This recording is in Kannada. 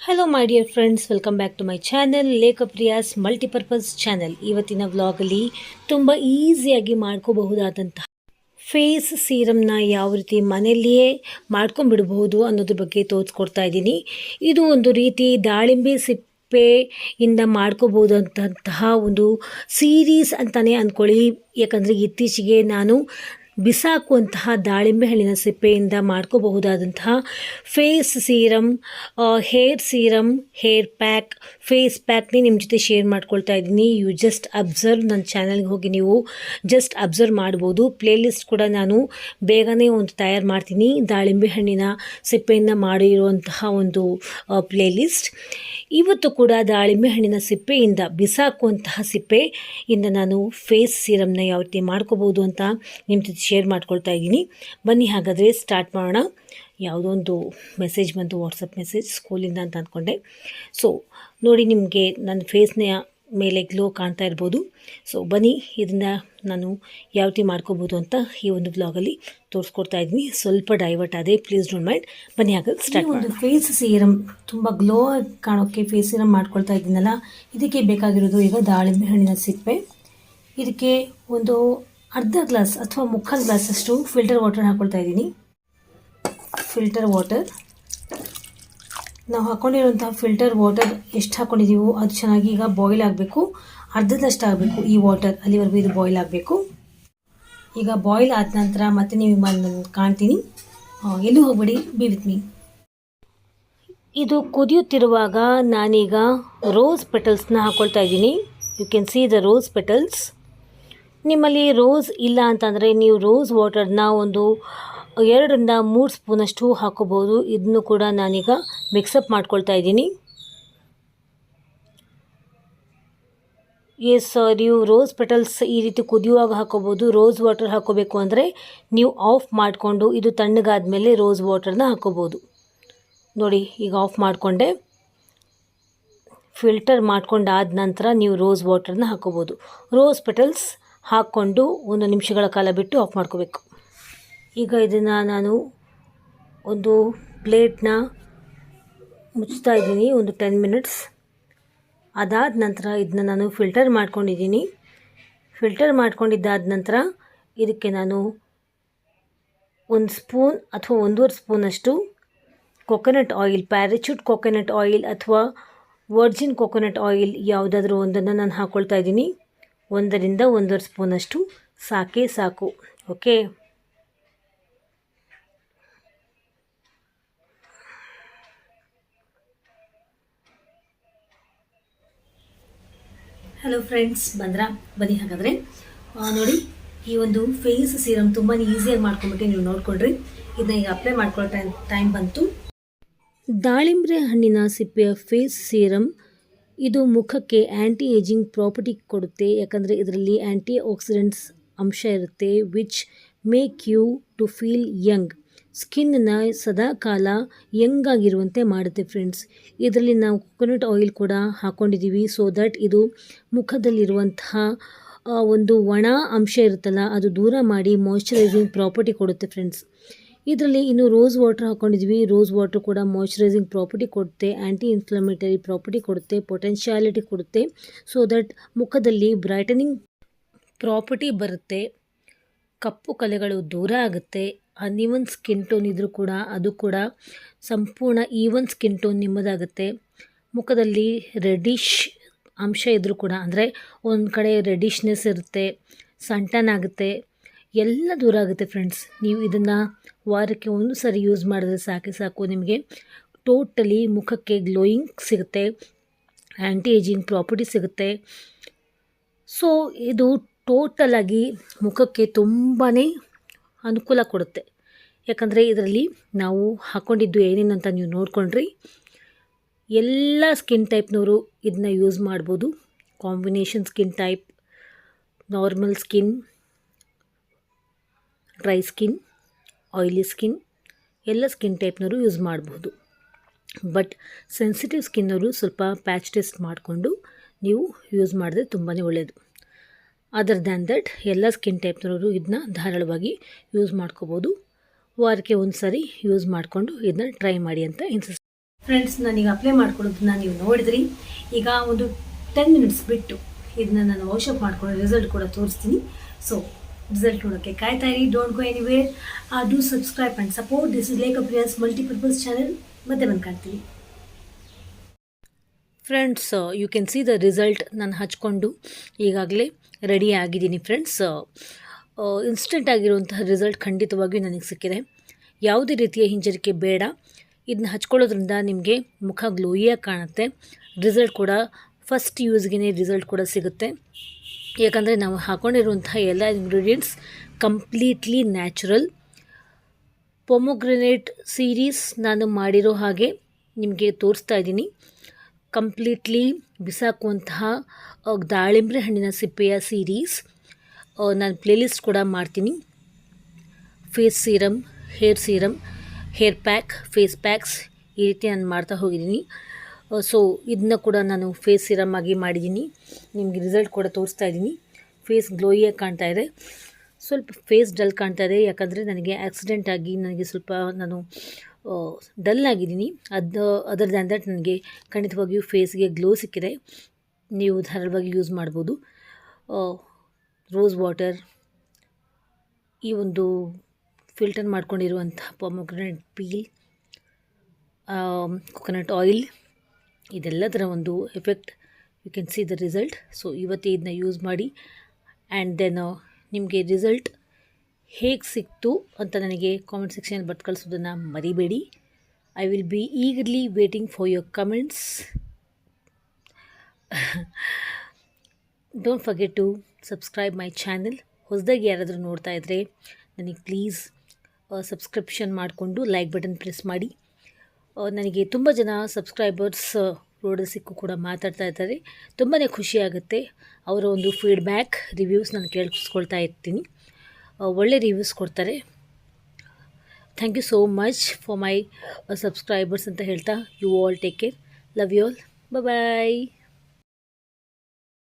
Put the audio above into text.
Hello my dear friends welcome back to my channel Lekhapriya's multipurpose channel ಇವತ್ತಿನ ವ್ಲಾಗಲ್ಲಿ ತುಂಬ ಈಸಿಯಾಗಿ ಮಾಡ್ಕೋಬಹುದಾದಂತಹ ಫೇಸ್ ಸೀರಮ್ನ ಯಾವ ರೀತಿ ಮನೆಯಲ್ಲಿಯೇ ಮಾಡ್ಕೊಂಬಿಡ್ಬಹುದು ಅನ್ನೋದ್ರ ಬಗ್ಗೆ ತೋರಿಸ್ಕೊಡ್ತಾ ಇದ್ದೀನಿ. ಇದು ಒಂದು ರೀತಿ ದಾಳಿಂಬೆ ಸಿಪ್ಪೆಯಿಂದ ಮಾಡ್ಕೋಬೋದಂತಹ ಒಂದು ಸೀರೀಸ್ ಅಂತಲೇ ಅಂದ್ಕೊಳ್ಳಿ ಯಾಕಂದರೆ ಇತ್ತೀಚೆಗೆ ನಾನು ಬಿಸಾಕುವಂತಹ ದಾಳಿಂಬೆ ಹಣ್ಣಿನ ಸಿಪ್ಪೆಯಿಂದ ಮಾಡ್ಕೋಬಹುದಾದಂತಹ face serum hair serum hair pack, face ಪ್ಯಾಕ್ನೇ ನಿಮ್ಮ ಜೊತೆ ಶೇರ್ ಮಾಡ್ಕೊಳ್ತಾ ಇದ್ದೀನಿ. ಯು ಜಸ್ಟ್ ಅಬ್ಸರ್ವ್ ನನ್ನ ಚಾನಲ್ಗೆ ಹೋಗಿ ನೀವು ಜಸ್ಟ್ ಅಬ್ಸರ್ವ್ ಮಾಡ್ಬೋದು. ಪ್ಲೇಲಿಸ್ಟ್ ಕೂಡ ನಾನು ಬೇಗನೆ ಒಂದು ತಯಾರು ಮಾಡ್ತೀನಿ. ದಾಳಿಂಬೆ ಹಣ್ಣಿನ ಸಿಪ್ಪೆಯಿಂದ ಮಾಡಿರುವಂತಹ ಒಂದು ಪ್ಲೇಲಿಸ್ಟ್ ಇವತ್ತು ಕೂಡ ದಾಳಿಂಬೆ ಹಣ್ಣಿನ ಸಿಪ್ಪೆಯಿಂದ ಬಿಸಾಕುವಂತಹ ಸಿಪ್ಪೆಯಿಂದ ನಾನು ಫೇಸ್ ಸೀರಮ್ನ ಯಾವ ರೀತಿ ಮಾಡ್ಕೋಬೋದು ಅಂತ ನಿಮ್ಮ ಜೊತೆ ಶೇರ್ ಮಾಡ್ಕೊಳ್ತಾ ಇದ್ದೀನಿ. ಬನ್ನಿ ಹಾಗಾದರೆ ಸ್ಟಾರ್ಟ್ ಮಾಡೋಣ. ಯಾವುದೋ ಒಂದು ಮೆಸೇಜ್ ಬಂತು ವಾಟ್ಸಪ್ ಮೆಸೇಜ್ ಸ್ಕೂಲಿಂದ ಅಂತ ಅಂದ್ಕೊಂಡೆ ಸೊ ನೋಡಿ ನಿಮಗೆ ನನ್ನ ಫೇಸ್ನ ಮೇಲೆ ಗ್ಲೋ ಕಾಣ್ತಾ ಇರ್ಬೋದು. ಸೊ ಬನ್ನಿ ಇದನ್ನು ನಾನು ಯಾವ ರೀತಿ ಮಾಡ್ಕೋಬೋದು ಅಂತ ಈ ಒಂದು ಬ್ಲಾಗಲ್ಲಿ ತೋರಿಸ್ಕೊಡ್ತಾ ಇದ್ದೀನಿ. ಸ್ವಲ್ಪ ಡೈವರ್ಟ್ ಆದರೆ ಪ್ಲೀಸ್ ಡೋಂಟ್ ಮೈಂಡ್ ಬನ್ನಿ ಹಾಗಾದ್ರೆ ಸ್ಟಾರ್ಟ್ ಒಂದು ಫೇಸ್ ಸೀರಮ್ ತುಂಬ ಗ್ಲೋ ಕಾಣೋಕ್ಕೆ ಫೇಸ್ ಸೀರಮ್ ಮಾಡ್ಕೊಳ್ತಾ ಇದ್ದೀನಲ್ಲ ಇದಕ್ಕೆ ಬೇಕಾಗಿರೋದು ಈಗ ದಾಳಿಂಬೆ ಹಣ್ಣಿನ ಸಿಪ್ಪೆ. ಇದಕ್ಕೆ ಒಂದು ಅರ್ಧ ಗ್ಲಾಸ್ ಅಥವಾ ಮುಕ್ಕಾಲು ಗ್ಲಾಸಷ್ಟು ಫಿಲ್ಟರ್ ವಾಟರ್ ಹಾಕ್ಕೊಳ್ತಾ ಇದ್ದೀನಿ. ಫಿಲ್ಟರ್ ವಾಟರ್ ನಾವು ಹಾಕ್ಕೊಂಡಿರುವಂತಹ ಫಿಲ್ಟರ್ ವಾಟರ್ ಎಷ್ಟು ಹಾಕ್ಕೊಂಡಿದ್ದೀವೋ ಅದು ಚೆನ್ನಾಗಿ ಈಗ ಬಾಯ್ಲ್ ಆಗಬೇಕು. ಅರ್ಧದಷ್ಟು ಆಗಬೇಕು ಈ ವಾಟರ್ ಅಲ್ಲಿವರೆಗೂ ಇದು ಬಾಯ್ಲ್ ಆಗಬೇಕು. ಈಗ ಬಾಯ್ಲ್ ಆದ ನಂತರ ಮತ್ತೆ ನೀವು ನಾನು ಕಾಣ್ತೀನಿ. ಎಲ್ಲೂ ಹೋಗಬೇಡಿ ಬಿ ವಿತ್ ಮೀ ಇದು ಕುದಿಯುತ್ತಿರುವಾಗ ನಾನೀಗ ರೋಸ್ ಪೆಟಲ್ಸ್ನ ಹಾಕ್ಕೊಳ್ತಾ ಇದ್ದೀನಿ. You can see the rose petals ನಿಮ್ಮಲ್ಲಿ ರೋಸ್ ಇಲ್ಲ ಅಂತಂದರೆ ನೀವು ರೋಸ್ ವಾಟರ್ನ ಒಂದು ಎರಡರಿಂದ ಮೂರು ಸ್ಪೂನಷ್ಟು ಹಾಕೋಬೋದು ಇದನ್ನು ಕೂಡ ನಾನೀಗ ಮಿಕ್ಸಪ್ ಮಾಡ್ಕೊಳ್ತಾ ಇದ್ದೀನಿ. ಎಸ್ ನೀವು ರೋಸ್ ಪೆಟಲ್ಸ್ ಈ ರೀತಿ ಕುದಿಯುವಾಗ ಹಾಕೋಬೋದು ರೋಸ್ ವಾಟರ್ ಹಾಕೋಬೇಕು ಅಂದರೆ ನೀವು ಆಫ್ ಮಾಡಿಕೊಂಡು ಇದು ತಣ್ಣಗಾದ ಮೇಲೆ ರೋಸ್ ವಾಟರ್ನ ಹಾಕೋಬೋದು ನೋಡಿ, ಈಗ ಆಫ್ ಮಾಡಿಕೊಂಡೆ. ಫಿಲ್ಟರ್ ಮಾಡ್ಕೊಂಡಾದ ನಂತರ ನೀವು ರೋಸ್ ವಾಟರ್ನ ಹಾಕೋಬೋದು ರೋಸ್ ಪೆಟಲ್ಸ್ ಹಾಕ್ಕೊಂಡು ಒಂದು ನಿಮಿಷಗಳ ಕಾಲ ಬಿಟ್ಟು ಆಫ್ ಮಾಡ್ಕೋಬೇಕು. ಈಗ ಇದನ್ನು ನಾನು ಒಂದು ಪ್ಲೇಟ್ನ ಮುಚ್ತಾ ಇದ್ದೀನಿ, ಒಂದು ಟೆನ್ ಮಿನಿಟ್ಸ್ ಅದಾದ ನಂತರ ಇದನ್ನ ನಾನು ಫಿಲ್ಟರ್ ಮಾಡ್ಕೊಂಡಿದ್ದೀನಿ. ಫಿಲ್ಟರ್ ಮಾಡ್ಕೊಂಡಿದ್ದಾದ ನಂತರ ಇದಕ್ಕೆ ನಾನು ಒಂದು ಸ್ಪೂನ್ ಅಥವಾ ಒಂದೂವರೆ ಸ್ಪೂನಷ್ಟು coconut oil Parachute coconut oil ಅಥವಾ ವರ್ಜಿನ್ ಕೊಕೊನಟ್ ಆಯಿಲ್ ಯಾವುದಾದ್ರೂ ಒಂದನ್ನು ನಾನು ಹಾಕ್ಕೊಳ್ತಾ ಇದ್ದೀನಿ. ಒಂದರಿಂದ ಒಂದೂವರೆ ಸ್ಪೂನಷ್ಟು ಸಾಕೇ ಸಾಕು ಓಕೆ? ಹಲೋ ಫ್ರೆಂಡ್ಸ್ ಬಂದ್ರ? ಬನ್ನಿ ಹಾಗಾದರೆ. ನೋಡಿ ಈ ಒಂದು ಫೇಸ್ ಸೀರಮ್ ತುಂಬಾ ಈಸಿಯಾಗಿ ಮಾಡ್ಕೊಂಬಿಟ್ಟು ನೀವು ನೋಡ್ಕೊಳ್ರಿ. ಇದನ್ನ ಈಗ ಅಪ್ಲೈ ಮಾಡ್ಕೊಳ್ಳೋ ಟೈಮ್ ಟೈಮ್ ಬಂತು. ದಾಳಿಂಬ್ರೆ ಹಣ್ಣಿನ ಸಿಪ್ಪೆಯ ಫೇಸ್ ಸೀರಮ್ ಇದು ಮುಖಕ್ಕೆ ಆ್ಯಂಟಿ ಏಜಿಂಗ್ ಪ್ರಾಪರ್ಟಿ ಕೊಡುತ್ತೆ. ಯಾಕಂದರೆ ಇದರಲ್ಲಿ ಆ್ಯಂಟಿ ಆಕ್ಸಿಡೆಂಟ್ಸ್ ಅಂಶ ಇರುತ್ತೆ which make you to feel young ಸ್ಕಿನ್ನ ಸದಾ ಕಾಲ ಯಂಗ್ ಆಗಿರುವಂತೆ ಮಾಡುತ್ತೆ ಫ್ರೆಂಡ್ಸ್ ಇದರಲ್ಲಿ ನಾವು ಕೊಕೊನಟ್ ಆಯಿಲ್ ಕೂಡ ಹಾಕ್ಕೊಂಡಿದ್ದೀವಿ ಸೊ ದಟ್ ಇದು ಮುಖದಲ್ಲಿರುವಂತಹ ಒಂದು ಒಣ ಅಂಶ ಇರುತ್ತಲ್ಲ, ಅದು ದೂರ ಮಾಡಿ ಮಾಯಶ್ಚರೈಸಿಂಗ್ ಪ್ರಾಪರ್ಟಿ ಕೊಡುತ್ತೆ ಫ್ರೆಂಡ್ಸ್ ಇದರಲ್ಲಿ ಇನ್ನು ರೋಸ್ ವಾಟರ್ ಹಾಕ್ಕೊಂಡಿದ್ವಿ ರೋಸ್ ವಾಟರ್ ಕೂಡ ಮಾಯಶ್ಚರೈಸಿಂಗ್ ಪ್ರಾಪರ್ಟಿ ಕೊಡುತ್ತೆ ಆ್ಯಂಟಿ ಇನ್ಫ್ಲಮೇಟರಿ ಪ್ರಾಪರ್ಟಿ ಕೊಡುತ್ತೆ ಪೊಟೆನ್ಷಿಯಾಲಿಟಿ ಕೊಡುತ್ತೆ. ಸೊ ದಟ್ ಮುಖದಲ್ಲಿ ಬ್ರೈಟನಿಂಗ್ ಪ್ರಾಪರ್ಟಿ ಬರುತ್ತೆ. ಕಪ್ಪು ಕಲೆಗಳು ದೂರ ಆಗುತ್ತೆ. ಅನ್ಇವನ್ ಸ್ಕಿನ್ ಟೋನ್ ಇದ್ದರೂ ಕೂಡ ಅದು ಕೂಡ ಸಂಪೂರ್ಣ ಈವನ್ ಸ್ಕಿನ್ ಟೋನ್ ನಿಮ್ಮದಾಗುತ್ತೆ. ಮುಖದಲ್ಲಿ ರೆಡಿಶ್ ಅಂಶ ಇದ್ದರೂ ಕೂಡ, ಅಂದರೆ ಒಂದು ಕಡೆ ರೆಡಿಶ್ನೆಸ್ ಇರುತ್ತೆ ಸಂಟನ್ ಆಗುತ್ತೆ. ಎಲ್ಲ ದೂರ ಆಗುತ್ತೆ ಫ್ರೆಂಡ್ಸ್ ನೀವು ಇದನ್ನು ವಾರಕ್ಕೆ ಒಂದು ಸಾರಿ ಯೂಸ್ ಮಾಡಿದ್ರೆ ಸಾಕೆ ಸಾಕು ನಿಮಗೆ. ಟೋಟಲಿ ಮುಖಕ್ಕೆ ಗ್ಲೋಯಿಂಗ್ ಸಿಗುತ್ತೆ. ಆ್ಯಂಟಿ ಏಜಿಂಗ್ ಪ್ರಾಪರ್ಟಿ ಸಿಗುತ್ತೆ. ಸೊ ಇದು ಟೋಟಲಾಗಿ ಮುಖಕ್ಕೆ ತುಂಬಾ ಅನುಕೂಲ ಕೊಡುತ್ತೆ. ಯಾಕಂದರೆ ಇದರಲ್ಲಿ ನಾವು ಹಾಕ್ಕೊಂಡಿದ್ದು ಏನೇನು ಅಂತ ನೀವು ನೋಡ್ಕೊಂಡ್ರಿ. ಎಲ್ಲ ಸ್ಕಿನ್ ಟೈಪ್ನವರು ಇದನ್ನ ಯೂಸ್ ಮಾಡ್ಬೋದು. Combination skin type normal skin dry skin, oily skin, ಎಲ್ಲ ಸ್ಕಿನ್ ಟೈಪ್ನವರು ಯೂಸ್ ಮಾಡ್ಬೋದು. ಬಟ್ ಸೆನ್ಸಿಟಿವ್ ಸ್ಕಿನ್ನವರು ಸ್ವಲ್ಪ ಪ್ಯಾಚ್ ಟೆಸ್ಟ್ ಮಾಡಿಕೊಂಡು ನೀವು ಯೂಸ್ ಮಾಡಿದ್ರೆ ತುಂಬಾ ಒಳ್ಳೆಯದು ಅದರ್ ದ್ಯಾನ್ ದಟ್, ಎಲ್ಲ ಸ್ಕಿನ್ ಟೈಪ್ನವರು ಇದನ್ನ ಧಾರಾಳವಾಗಿ ಯೂಸ್ ಮಾಡ್ಕೋಬೋದು. ವಾರಕ್ಕೆ ಒಂದು ಸಾರಿ ಯೂಸ್ ಮಾಡಿಕೊಂಡು ಇದನ್ನ ಟ್ರೈ ಮಾಡಿ ಅಂತ ಇನ್ಸಿಸ್ ಫ್ರೆಂಡ್ಸ್, ನಾನೀಗ ಅಪ್ಲೈ ಮಾಡ್ಕೊಳ್ಳೋದನ್ನ ನೀವು ನೋಡಿದ್ರಿ. ಈಗ ಒಂದು ಟೆನ್ ಮಿನಿಟ್ಸ್ ಬಿಟ್ಟು ಇದನ್ನ ನಾನು ವಾಶಪ್ ಮಾಡ್ಕೊಂಡು ರಿಸಲ್ಟ್ ಕೂಡ ತೋರಿಸ್ತೀನಿ. ಸೊ ರಿಸಲ್ಟ್ ನೋಡೋಕ್ಕೆ ಕಾಯ್ತಾ ಇರಿ. Don't go anywhere do subscribe and support this is Lekhapriya's multipurpose channel ಮತ್ತೆ ಬಂದು ಕಾಣ್ತೀನಿ friends you can see the result ನಾನು ಹಚ್ಕೊಂಡು ಈಗಾಗಲೇ ರೆಡಿ ಆಗಿದ್ದೀನಿ ಫ್ರೆಂಡ್ಸ್ ಇನ್ಸ್ಟೆಂಟ್ ಆಗಿರುವಂತಹ ರಿಸಲ್ಟ್ ಖಂಡಿತವಾಗಿಯೂ ನನಗೆ ಸಿಕ್ಕಿದೆ. ಯಾವುದೇ ರೀತಿಯ ಹಿಂಜರಿಕೆ ಬೇಡ. ಇದನ್ನ ಹಚ್ಕೊಳ್ಳೋದ್ರಿಂದ ನಿಮಗೆ ಮುಖ ಗ್ಲೋಯಿಯಾಗಿ ಕಾಣುತ್ತೆ. ರಿಸಲ್ಟ್ ಕೂಡ ಫಸ್ಟ್ ಯೂಸ್ಗೆ ರಿಸಲ್ಟ್ ಕೂಡ ಸಿಗುತ್ತೆ. ಯಾಕಂದರೆ ನಾವು ಹಾಕೊಂಡಿರುವಂತಹ ಎಲ್ಲ ingredients completely natural pomegranate series ನಾನು ಮಾಡಿರೋ ಹಾಗೆ ನಿಮಗೆ ತೋರಿಸ್ತಾ ಇದ್ದೀನಿ. ಕಂಪ್ಲೀಟ್ಲಿ ಬಿಸಾಕುವಂತಹ ದಾಳಿಂಬೆ ದಾಳಿಂಬ್ರೆ ಹಣ್ಣಿನ ಸಿಪ್ಪೆಯ ಸೀರೀಸ್ ನಾನು ಪ್ಲೇಲಿಸ್ಟ್ ಕೂಡ ಮಾಡ್ತೀನಿ. Face serum hair serum hair pack face packs ಈ ರೀತಿ ನಾನು ಮಾಡ್ತಾ ಹೋಗಿದ್ದೀನಿ. ಸೊ ಇದನ್ನ ಕೂಡ ನಾನು ಫೇಸ್ ಸಿರಮ್ ಆಗಿ ಮಾಡಿದ್ದೀನಿ ನಿಮಗೆ ರಿಸಲ್ಟ್ ಕೂಡ ತೋರಿಸ್ತಾ ಇದ್ದೀನಿ ಫೇಸ್ ಗ್ಲೋಯಿಯಾಗಿ ಕಾಣ್ತಾ ಇದೆ. ಸ್ವಲ್ಪ ಫೇಸ್ ಡಲ್ ಕಾಣ್ತಾ ಇದೆ. ಯಾಕಂದರೆ ನನಗೆ ಆಕ್ಸಿಡೆಂಟ್ ಆಗಿ ನನಗೆ ಸ್ವಲ್ಪ ನಾನು ಡಲ್ ಆಗಿದ್ದೀನಿ. ಅದು ಅದರ್ ದ್ಯಾನ್ ದಟ್ ನನಗೆ ಖಂಡಿತವಾಗಿಯೂ ಫೇಸ್ಗೆ ಗ್ಲೋ ಸಿಕ್ಕಿದೆ. ನೀವು ಧಾರಾಳವಾಗಿ ಯೂಸ್ ಮಾಡ್ಬೋದು. ರೋಸ್ ವಾಟರ್ ಈ ಒಂದು ಫಿಲ್ಟರ್ ಮಾಡ್ಕೊಂಡಿರುವಂಥ ಪೊಮೊಗ್ರನೇಟ್ ಪೀಲ್ ಕೊಕೊನಟ್ ಆಯಿಲ್ ಇದೆಲ್ಲದರ ಒಂದು effect you can see the result so ಇವತ್ತೇ ಇದನ್ನ ಯೂಸ್ ಮಾಡಿ. ಆ್ಯಂಡ್ ದೆನ್ ನಿಮಗೆ ರಿಸಲ್ಟ್ ಹೇಗೆ ಸಿಕ್ತು ಅಂತ ನನಗೆ ಕಾಮೆಂಟ್ ಸೆಕ್ಷನ್ ಬಟ್ ಕಳಿಸೋದನ್ನು ಮರಿಬೇಡಿ. I will be eagerly waiting for your comments don't forget to subscribe my channel ಹೊಸದಾಗಿ ಯಾರಾದರೂ ನೋಡ್ತಾ ಇದ್ದರೆ ನನಗೆ ಪ್ಲೀಸ್ ಸಬ್ಸ್ಕ್ರಿಪ್ಷನ್ ಮಾಡಿಕೊಂಡು ಲೈಕ್ ಬಟನ್ ಪ್ರೆಸ್ ಮಾಡಿ. ನನಗೆ ತುಂಬ ಜನ ಸಬ್ಸ್ಕ್ರೈಬರ್ಸ್ ರೋಡ್ ಸಿಕ್ಕು ಕೂಡ ಮಾತಾಡ್ತಾ ಇದ್ದಾರೆ. ತುಂಬಾ ಖುಷಿಯಾಗುತ್ತೆ ಅವರ ಒಂದು ಫೀಡ್ಬ್ಯಾಕ್ ರಿವ್ಯೂಸ್ ನಾನು ಕೇಳಿಸ್ಕೊಳ್ತಾ ಇರ್ತೀನಿ. ಒಳ್ಳೆ ರಿವ್ಯೂಸ್ ಕೊಡ್ತಾರೆ. Thank you so much for my subscribers ಅಂತ ಹೇಳ್ತಾ you all take care love you all bye